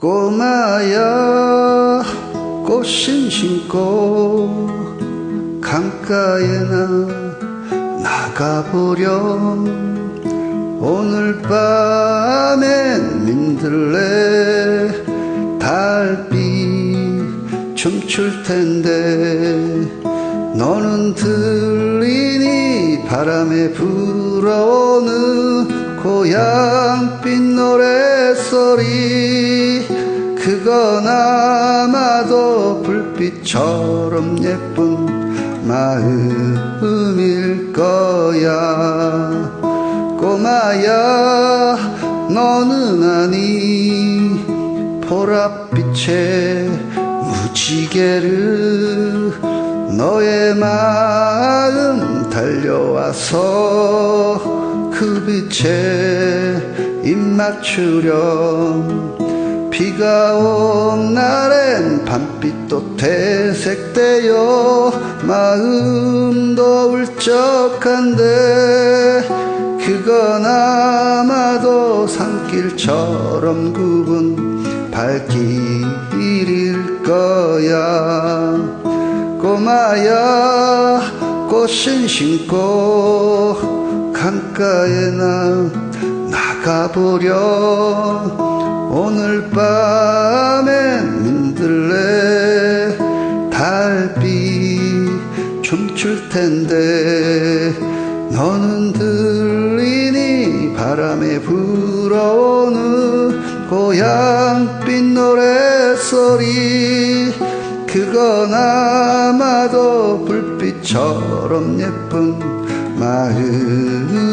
꼬마야 꽃신 신고 강가에나 나가보렴. 오늘 밤엔 민들레 달빛 춤출 텐데 너는 들리니 바람에 불어오는 고향빛 노래소리 그건 아마도 불빛처럼 예쁜 마음일 거야. 꼬마야 너는 아니 보랏빛의 무지개를 너의 마음 달려와서 그 빛에 입 맞추렴. 비가 온 날엔 밤빛도 퇴색되어 마음도 울적한데 그건 아마도 산길처럼 굽은 발길일 거야. 꼬마야 꽃신 신고 강가에 나 나가보렴 오늘 밤엔 민들레 달빛 춤출 텐데 너는 들리니 바람에 불어오는 고향빛 노래소리. 그건 아마도 불빛처럼 예쁜 마음일 거야